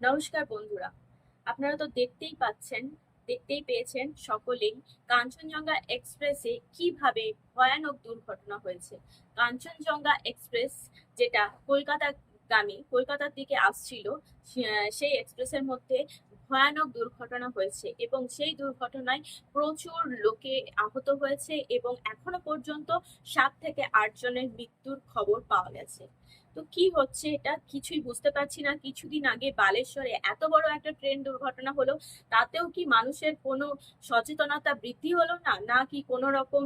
নমস্কার বন্ধুরা। আপনারা তো দেখতেই পাচ্ছেন, দেখতেই পেয়েছেন সকলেই কাঞ্চনজঙ্ঘা এক্সপ্রেসে কীভাবে ভয়ানক দুর্ঘটনা হয়েছে। কাঞ্চনজঙ্ঘা এক্সপ্রেস যেটা কলকাতা গামী কলকাতার দিকে আসছিল সেই এক্সপ্রেসের মধ্যে ভয়ানক দুর্ঘটনা হয়েছে এবং সেই দুর্ঘটনায় প্রচুর লোকে আহত হয়েছে এবং এখনও পর্যন্ত সাত থেকে আট জনের মৃত্যুর খবর পাওয়া গেছে। তো কি হচ্ছে এটা কিছুই বুঝতে পারছি না। কিছুদিন আগে বালেশ্বরে এত বড় একটা ট্রেন দুর্ঘটনা হলো, তাতেও কি মানুষের কোনো সচেতনতা বৃদ্ধি হলো না? না কি কোনো রকম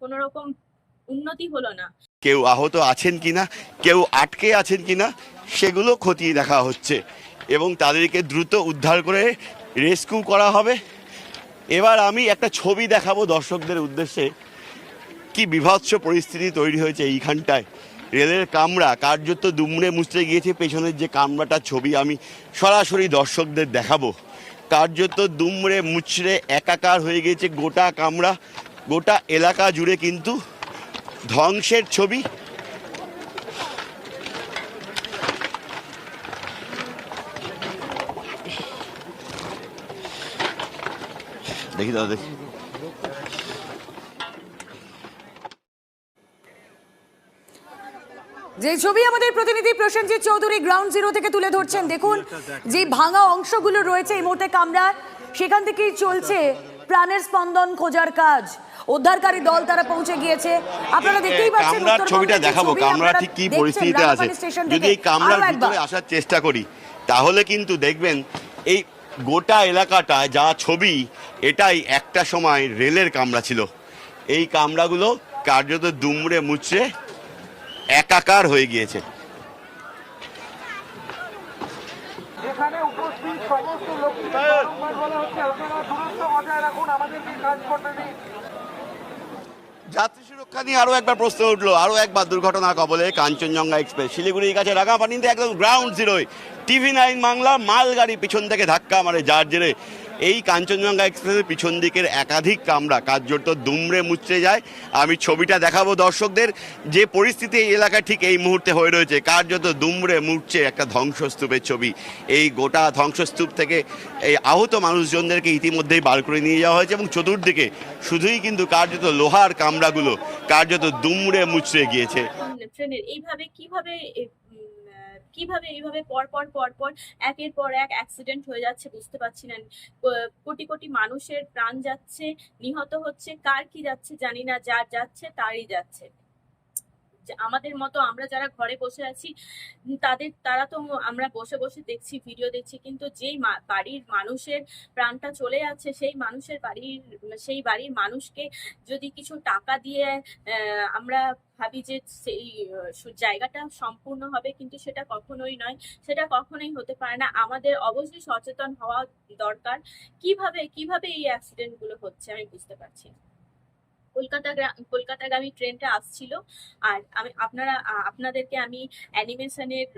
কোনো রকম উন্নতি হলো না? কেউ আহত আছেন কিনা? কেউ আটকে আছেন কিনা? সেগুলো খতিয়ে দেখা হচ্ছে। এবং তাদেরকে দ্রুত উদ্ধার করে রেস্কিউ করা হবে। এবার আমি একটা ছবি দেখাবো দর্শকদের উদ্দেশ্যে। কি বিভৎস পরিস্থিতি তৈরি হয়েছে এইখানটায়। রেলের কামরা কার্যত দুমড়ে মুচড়ে গিয়েছে। পেছনের যে কামরাটার ছবি আমি সরাসরি দর্শকদের দেখাবো। কার্যত দুমড়ে মুচড়ে একাকার হয়ে গিয়েছে গোটা কামরা। গোটা এলাকা জুড়ে কিন্তু ধ্বংসের ছবি। দেখি দাদা দেখি। যে ছবি আমাদের প্রতিনিধি প্রসেনজিৎ চৌধুরী গ্রাউন্ড জিরো থেকে তুলে ধরছেন দেখুন যে ভাঙা অংশগুলো রয়েছে এই মুহূর্তে কামরার সেখান থেকেই চলছে প্রাণের স্পন্দন খোঁজার কাজ। উদ্ধারকারী দল তারা পৌঁছে গিয়েছে। আপনারা দেখতেই পাচ্ছেন কামরার ছবিটা দেখাবো কামরা ঠিক কি পরিস্থিতিতে আছে। যদি এই কামরার ভিতরে আসার চেষ্টা করি তাহলে কিন্তু দেখবেন এই গোটা এলাকাটা যা ছবি, এটাই একটা সময় রেলের কামরা ছিল। এই কামরাগুলো কার্যত দুমড়ে মুচড়ে একাকার হয়ে গিয়েছে। সমস্ত বলা হচ্ছে। আপনারা দূরত্ব বজায় রাখুন আমাদেরকে কাজ করতে দিন যাত্রী সুরক্ষা নিয়ে আরও একবার প্রশ্ন উঠল। আরও একবার দুর্ঘটনা কবলে কাঞ্চনজঙ্ঘা এক্সপ্রেস। শিলিগুড়ির কাছে রাঙাপানিতে একদম গ্রাউন্ড জিরোয় টিভি নাইন বাংলা, মালগাড়ি পিছন থেকে ধাক্কা মারে যার জেরে এই কাঞ্চনজঙ্ঘা এক্সপ্রেসের পিছন দিকের একাধিক কামরা কার্যত দুমড়ে মুচড়ে যায়। আমি ছবিটা দেখাবো দর্শকদের, যে পরিস্থিতি এই এলাকায় ঠিক এই মুহূর্তে হয়ে রয়েছে। কার্যত দুমড়ে মুচড়ে একটা ধ্বংসস্তূপের ছবি। এই গোটা ধ্বংসস্তূপ থেকে এই আহত মানুষজনদেরকে ইতিমধ্যেই বার করে নিয়ে যাওয়া হয়েছে এবং চতুর্দিকে শুধুই কিন্তু কার্যত লোহার কামরাগুলো কার্যত দুমড়ে মুচড়ে গিয়েছে। ট্রেনের এইভাবে কীভাবে কীভাবে এইভাবে পর পর পর পর একের পর এক অ্যাক্সিডেন্ট হয়ে যাচ্ছে বুঝতে পারছি না। কোটি কোটি মানুষের প্রাণ যাচ্ছে, নিহত হচ্ছে, কার কি যাচ্ছে জানি না, যার যাচ্ছে তারই যাচ্ছে। আমাদের মতো আমরা যারা ঘরে বসে আছি, তাদের, তারা তো আমরা বসে বসে দেখছি ভিডিও দেখছি, কিন্তু যেই বাড়ির মানুষের প্রাণটা চলে যাচ্ছে, সেই মানুষের বাড়ির, সেই বাড়ির মানুষকে যদি কিছু টাকা দিয়ে আমরা ভাবি যে সেই জায়গাটা সম্পূর্ণ হবে, কিন্তু সেটা কখনোই নয়। সেটা কখনোই হতে পারে না। আমাদের অবশ্যই সচেতন হওয়া দরকার। কীভাবে কীভাবে এই অ্যাক্সিডেন্টগুলো হচ্ছে আমি বুঝতে পারছি না। কলকাতা কলকাতাগামী ট্রেনটা আসছিল। আর আমি, আপনারা আপনাদেরকে আমি অ্যানিমেশনের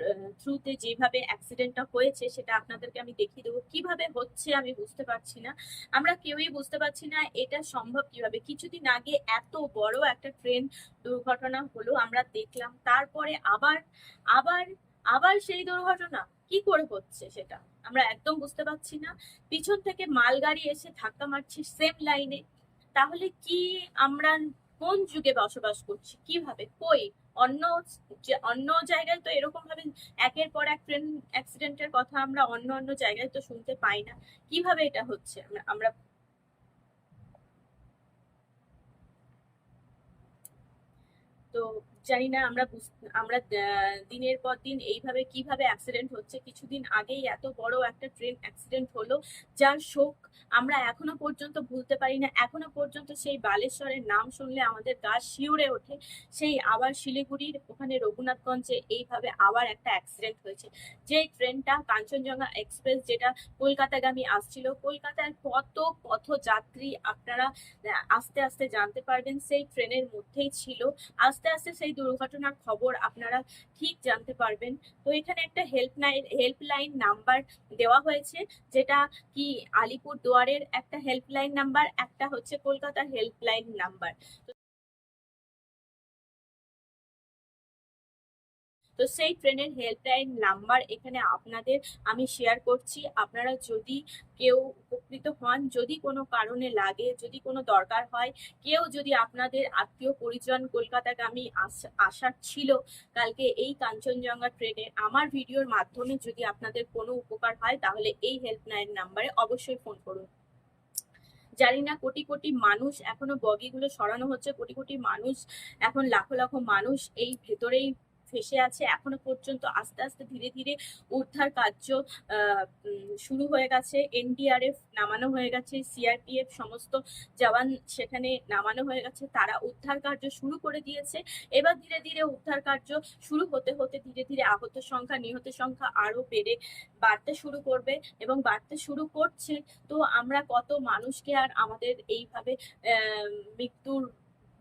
থ্রুতে যেভাবে অ্যাক্সিডেন্টটা হয়েছে সেটা আপনাদেরকে আমি দেখিয়ে দেবো। কীভাবে হচ্ছে আমি বুঝতে পারছি না। আমরা কেউই বুঝতে পারছি না এটা সম্ভব কীভাবে। কিছুদিন আগে এত বড় একটা ট্রেন দুর্ঘটনা হলো, আমরা দেখলাম। তারপরে আবার আবার আবার সেই দুর্ঘটনা। কি করে হচ্ছে সেটা? আমরা একদম বুঝতে পারছি না। পিছন থেকে মালগাড়ি এসে ধাক্কা মারছে সেম লাইনে তাহলে কি আমরা কোন যুগে বসবাস করছি? কীভাবে? কই? অন্য অন্য জায়গায় তো এরকম ভাবে একের পর এক ট্রেন অ্যাক্সিডেন্টের কথা আমরা অন্য অন্য জায়গায় তো শুনতে পাই না। কীভাবে এটা হচ্ছে? আমরা তো জানি না, আমরা আমরা দিনের পর দিন এইভাবে কীভাবে অ্যাক্সিডেন্ট হচ্ছে। কিছুদিন আগেই এত বড় একটা ট্রেন অ্যাক্সিডেন্ট হলো, যার শোক আমরা এখনও পর্যন্ত ভুলতে পারি না। এখনও পর্যন্ত সেই বালেশ্বরের নাম শুনলে আমাদের গা শিউরে ওঠে। সেই আবার শিলিগুড়ির, ওখানে রঘুনাথগঞ্জে এইভাবে আবার একটা অ্যাক্সিডেন্ট হয়েছে। যে ট্রেনটা কাঞ্চনজঙ্ঘা এক্সপ্রেস যেটা কলকাতাগামী আসছিল, কলকাতার কত পথযাত্রী আপনারা আস্তে আস্তে জানতে পারবেন সেই ট্রেনের মধ্যেই ছিল। আস্তে আস্তে সেই দুর্ঘটনার খবর আপনারা ঠিক জানতে পারবেন। তো এখানে একটা হেল্পলাইন হেল্পলাইন নাম্বার দেওয়া হয়েছে, যেটা কি আলিপুর দুয়ারের একটা হেল্পলাইন নাম্বার একটা হচ্ছে কলকাতার হেল্পলাইন নাম্বার তো সেই ট্রেনের হেল্পলাইন নাম্বার এখানে আপনাদের আমি শেয়ার করছি। আপনারা যদি কেউ উপকৃত হন, যদি কোনো কারণে লাগে, যদি কোনো দরকার হয়, কেউ যদি আপনাদের আত্মীয় পরিজন কলকাতাগামী আস- আসার ছিল, কালকে এই কাঞ্চনজঙ্ঘা ট্রেনে আমার ভিডিওর মাধ্যমে যদি আপনাদের কোনো উপকার হয়, তাহলে এই হেল্পলাইন নাম্বারে অবশ্যই ফোন করুন। জানি না, কোটি কোটি মানুষ এখনও বগিগুলো সরানো হচ্ছে, কোটি কোটি মানুষ এখন লাখো লাখো মানুষ এই ভেতরেই ফেসে আছে। এখনও পর্যন্ত আস্তে আস্তে ধীরে ধীরে উদ্ধার কার্য শুরু হয়ে গেছে। এনডিআরএফ নামানো হয়ে গেছে সিআরপিএফ সমস্ত জওয়ান সেখানে নামানো হয়ে গেছে। তারা উদ্ধার কার্য শুরু করে দিয়েছে। এবার ধীরে ধীরে উদ্ধার কার্য শুরু হতে হতে ধীরে ধীরে আহত সংখ্যা নিহত সংখ্যা আরও বেড়ে, বাড়তে শুরু করবে এবং বাড়তে শুরু করছে। তো আমরা কত মানুষকে আর আমাদের এইভাবে মৃত্যুর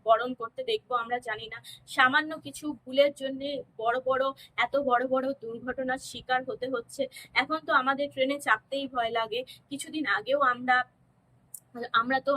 বরণ করতে দেখব, আমরা জানি না। সামান্য কিছু ভুলের জন্য বড় বড়, এত বড় বড় দুর্ঘটনার শিকার হতে হচ্ছে। এখন তো আমাদের ট্রেনে চাপতেই ভয় লাগে। কিছুদিন আগেও আমরা আমরা তো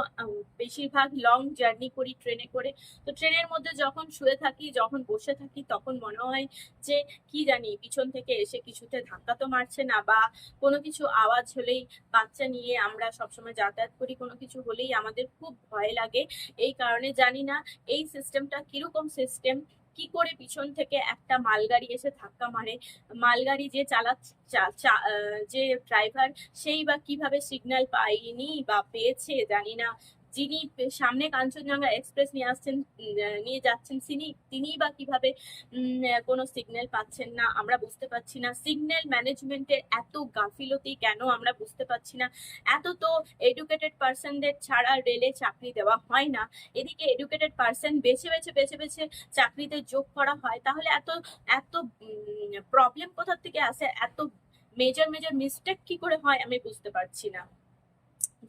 বেশিরভাগ লং জার্নি করি ট্রেনে করে। তো ট্রেনের মধ্যে যখন শুয়ে থাকি, যখন বসে থাকি, তখন মনে হয় যে কি জানি, পিছন থেকে এসে কিছুতে ধাক্কা তো মারছে না বা কোনো কিছু আওয়াজ হলেই বাচ্চা নিয়ে আমরা সবসময় যাতায়াত করি, কোনো কিছু হলেই আমাদের খুব ভয় লাগে। এই কারণে জানি না, এই সিস্টেমটা কীরকম সিস্টেম কি করে পিছন থেকে একটা মালগাড়ি এসে ধাক্কা মারে? মালগাড়ি যে চালা যে ড্রাইভার সেই বা কীভাবে সিগন্যাল পায়নি বা পেয়েছে জানি না। যিনি সামনে কাঞ্চনজঙ্ঘা এক্সপ্রেস নিয়ে আসছেন নিয়ে যাচ্ছেন, তিনি, তিনিই বা কীভাবে কোনো সিগন্যাল পাচ্ছেন না, আমরা বুঝতে পারছি না। সিগন্যাল ম্যানেজমেন্টের এত গাফিলতি কেন আমরা বুঝতে পারছি না? এত তো এডুকেটেড পার্সনদের ছাড়া রেলে চাকরি দেওয়া হয় না। এদিকে এডুকেটেড পার্সন বেছে বেছে বেছে বেছে চাকরিতে যোগ করা হয়, তাহলে এত এত প্রবলেম কোথার থেকে আসে? এত মেজর মেজর মিস্টেক কি করে হয়? আমি বুঝতে পারছি না।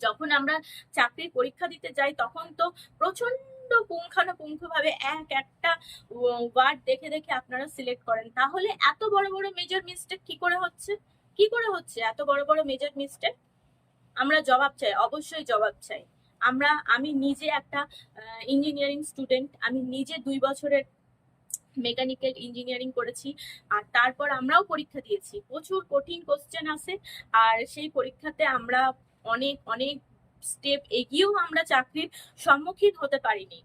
যখন আমরা চাকরির পরীক্ষা দিতে যাই, তখন তো প্রচণ্ড পুঙ্খানুপুঙ্খ ভাবে এক একটা ওয়ার্ড দেখে দেখে আপনারা সিলেক্ট করেন। তাহলে এত বড় বড় মেজর মিস্টেক কি করে হচ্ছে? কি করে হচ্ছে এত বড় বড় মেজর মিস্টেক আমরা জবাব চাই, অবশ্যই জবাব চাই। আমরা, আমি নিজে একটা ইঞ্জিনিয়ারিং স্টুডেন্ট আমি নিজে দুই বছরের মেকানিক্যাল ইঞ্জিনিয়ারিং করেছি, আর তারপর আমরাও পরীক্ষা দিয়েছি। প্রচুর কঠিন কোশ্চেন আসে, আর সেই পরীক্ষাতে আমরা অনেক অনেক স্টেপ এগিয়েও আমরা চাকরির সম্মুখীন হতে পারিনি।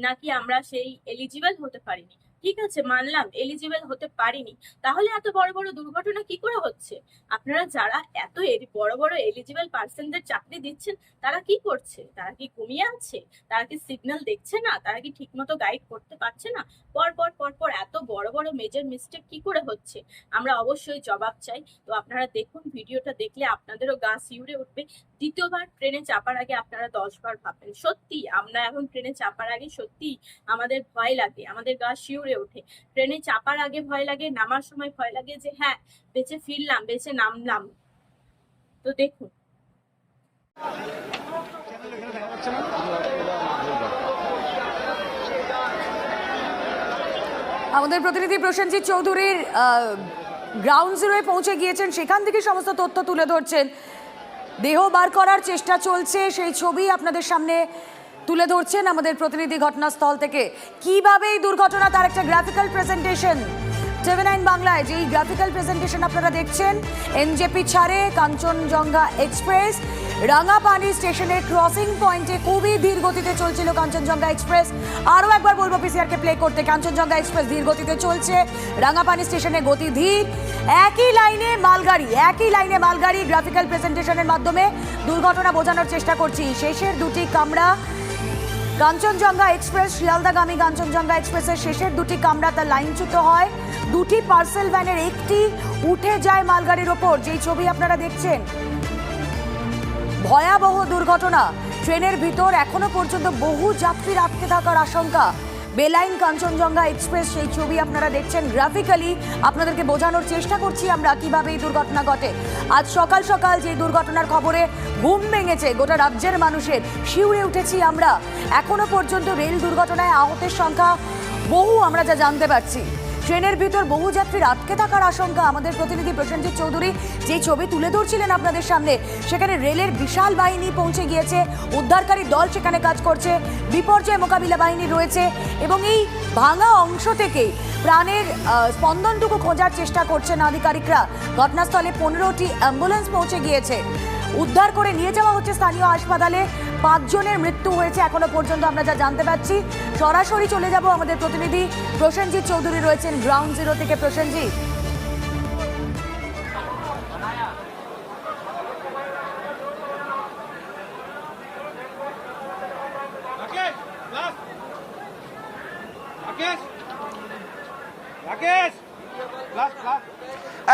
নাকি আমরা সেই এলিজিবল হতে পারিনি। ঠিক আছে, মানলাম এলিজিবল হতে পারিনি। তাহলে এত বড় বড় দুর্ঘটনা কি করে হচ্ছে? আপনারা যারা এত বড় বড় এলিজিবল পার্সনদের চাকরি দিচ্ছেন, তারা কি করছে? তারা কি ঘুমিয়ে আছে? তারা কি সিগন্যাল দেখছে না? তারা কি ঠিকমতো গাইড করতে পারছে না? পর পর পর পর এত বড় বড় মেজর মিস্টেক কি করে হচ্ছে? আমরা অবশ্যই জবাব চাই। তো আপনারা দেখুন ভিডিওটা দেখলে আপনাদেরও গা শিউরে উঠবে। দ্বিতীয়বার ট্রেনে চাপার আগে আপনারা দশবার ভাববেন, সত্যি আমরা এখন ট্রেনে চাপার আগে সত্যি আমাদের ভয় লাগে, আমাদের গা শিউরে ওঠে। ট্রেনে চাপার আগে ভয় লাগে, নামার সময় ভয় লাগে যে হ্যাঁ বেঁচে ফিরলাম, বেঁচে নামলাম। তো দেখুন। আমাদের প্রতিনিধি প্রসেনজিৎ চৌধুরীর গ্রাউন্ড জিরোয় পৌঁছে গিয়েছেন, সেখান থেকে সমস্ত তথ্য তুলে ধরছেন দেহ বার করার চেষ্টা চলছে, সেই ছবি আপনাদের সামনে তুলে ধরছেন আমাদের প্রতিনিধি ঘটনাস্থল থেকে। কীভাবে এই দুর্ঘটনা, তার একটা গ্রাফিক্যাল প্রেজেন্টেশন টিভি নাইন বাংলায় যেই গ্রাফিক্যাল প্রেজেন্টেশন আপনারা দেখছেন এনজেপি ছাড়ে কাঞ্চনজঙ্ঘা এক্সপ্রেস রাঙাপানি স্টেশনের ক্রসিং পয়েন্টে খুবই ধীর গতিতে চলছিল কাঞ্চনজঙ্ঘা এক্সপ্রেস আরও একবার বলব পিসিআরকে প্লে করতে কাঞ্চনজঙ্ঘা এক্সপ্রেস ধীর গতিতে চলছে। রাঙাপানি স্টেশনে গতি ধীর। একই লাইনে মালগাড়ি, একই লাইনে মালগাড়ি গ্রাফিক্যাল প্রেজেন্টেশনের মাধ্যমে দুর্ঘটনা বোঝানোর চেষ্টা করছি। শেষের দুটি কামরা কাঞ্চনজঙ্ঘা এক্সপ্রেস, শিয়ালদাগামী কাঞ্চনজঙ্ঘা এক্সপ্রেসের শেষের দুটি কামরা তার লাইনচ্যুত হয়। দুটি পার্সেল ভ্যানের একটি উঠে যায় মালগাড়ির ওপর। যেই ছবি আপনারা দেখছেন, ভয়াবহ দুর্ঘটনা। ট্রেনের ভিতর এখনও পর্যন্ত বহু যাত্রীর আটকে থাকার আশঙ্কা। বেলাইন কাঞ্চনজঙ্ঘা এক্সপ্রেস, সেই ছবি আপনারা দেখছেন গ্রাফিক্যালি। আপনাদেরকে বোঝানোর চেষ্টা করছি আমরা কীভাবে এই দুর্ঘটনা ঘটে। আজ সকাল সকাল যে দুর্ঘটনার খবরে ঘুম ভেঙেছে গোটা রাজ্যের মানুষের, শিউরে উঠেছি আমরা। এখনও পর্যন্ত রেল দুর্ঘটনায় আহতের সংখ্যা বহু আমরা যা জানতে পারছি। ট্রেনের ভিতর বহু যাত্রীর আটকে থাকার আশঙ্কা আমাদের প্রতিনিধি প্রসেনজিৎ চৌধুরী। যে ছবি তুলে ধরছিলেন আপনাদের সামনে, সেখানে রেলের বিশাল বাহিনী পৌঁছে গিয়েছে, উদ্ধারকারী দল সেখানে কাজ করছে, বিপর্যয় মোকাবিলা বাহিনী রয়েছে এবং এই ভাঙা অংশ থেকে প্রাণের স্পন্দনটুকু খোঁজার চেষ্টা করছেন আধিকারিকরা। ঘটনাস্থলে পনেরোটি অ্যাম্বুলেন্স পৌঁছে গিয়েছে। উদ্ধার করে নিয়ে যাওয়া হচ্ছে স্থানীয় হাসপাতালে। পাঁচজনের মৃত্যু হয়েছে এখনও পর্যন্ত আমরা যা জানতে পারছি। সরাসরি চলে যাব আমাদের প্রতিনিধি প্রসেনজিৎ চৌধুরী রয়েছেন গ্রাউন্ড জিরো থেকে। প্রসেনজিৎ।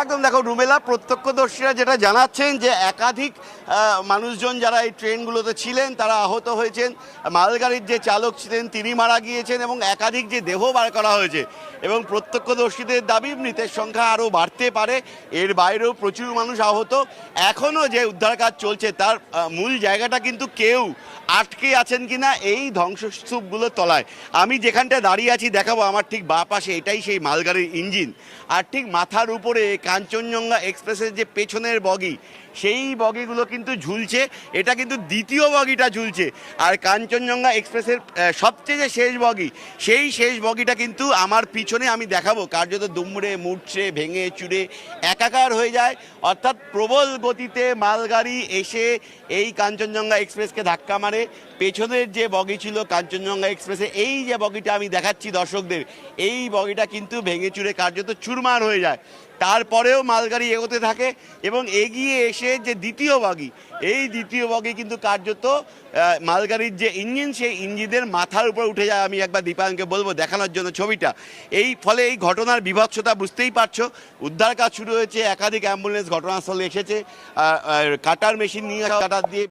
একদম দেখো রুমেলা প্রত্যক্ষদর্শীরা যেটা জানাচ্ছেন যে একাধিক মানুষজন যারা এই ট্রেনগুলোতে ছিলেন, তারা আহত হয়েছেন। মালগাড়ির যে চালক ছিলেন, তিনি মারা গিয়েছেন এবং একাধিক যে দেহ বার করা হয়েছে। এবং প্রত্যক্ষদর্শীদের দাবি, মৃতের সংখ্যা আরও বাড়তে পারে। এর বাইরেও প্রচুর মানুষ আহত। এখনও যে উদ্ধার কাজ চলছে, তার মূল জায়গাটা কিন্তু কেউ আটকে আছেন কিনা, এই ধ্বংসস্তূপগুলোর তলায়। আমি যেখানটা দাঁড়িয়ে আছি, দেখাবো আমার ঠিক বা পাশে, এটাই সেই মালগাড়ির ইঞ্জিন। আর ঠিক মাথার উপরে কাঞ্চনজঙ্ঘা এক্সপ্রেসের যে পেছনের বগি সেই বগিগুলো কিন্তু ঝুলছে, এটা কিন্তু দ্বিতীয় বগিটা ঝুলছে। আর কাঞ্চনজঙ্ঘা এক্সপ্রেসের সবচেয়ে যে শেষ বগি, সেই শেষ বগিটা কিন্তু আমার পিছনে আমি দেখাবো। কার্যত দুমড়ে, মুড়ছে, ভেঙে চুরে একাকার হয়ে যায়। অর্থাৎ প্রবল গতিতে মালগাড়ি এসে এই কাঞ্চনজঙ্ঘা এক্সপ্রেসকে ধাক্কা মারে। পেছনের যে বগি ছিল কাঞ্চনজঙ্ঘা এক্সপ্রেসে, এই যে বগিটা আমি দেখাচ্ছি দর্শকদের, এই বগিটা কিন্তু ভেঙে চুরে কার্যত চুরমার হয়ে যায়। তারপরেও মালগাড়ি এগোতে থাকে এবং এগিয়ে এসে যে দ্বিতীয় বগি, এই দ্বিতীয় বগি কিন্তু কার্যত মালগাড়ির যে ইঞ্জিন, সেই ইঞ্জিনের মাথার উপর উঠে যায়। আমি একবার দীপায়নকে বলব দেখানোর জন্য ছবিটা। এই ফলে এই ঘটনার বিভৎসতা বুঝতেই পারছ। উদ্ধার কাজ শুরু হয়েছে, একাধিক অ্যাম্বুলেন্স ঘটনাস্থলে এসেছে। কাটার মেশিন নিয়ে কাটার দিয়ে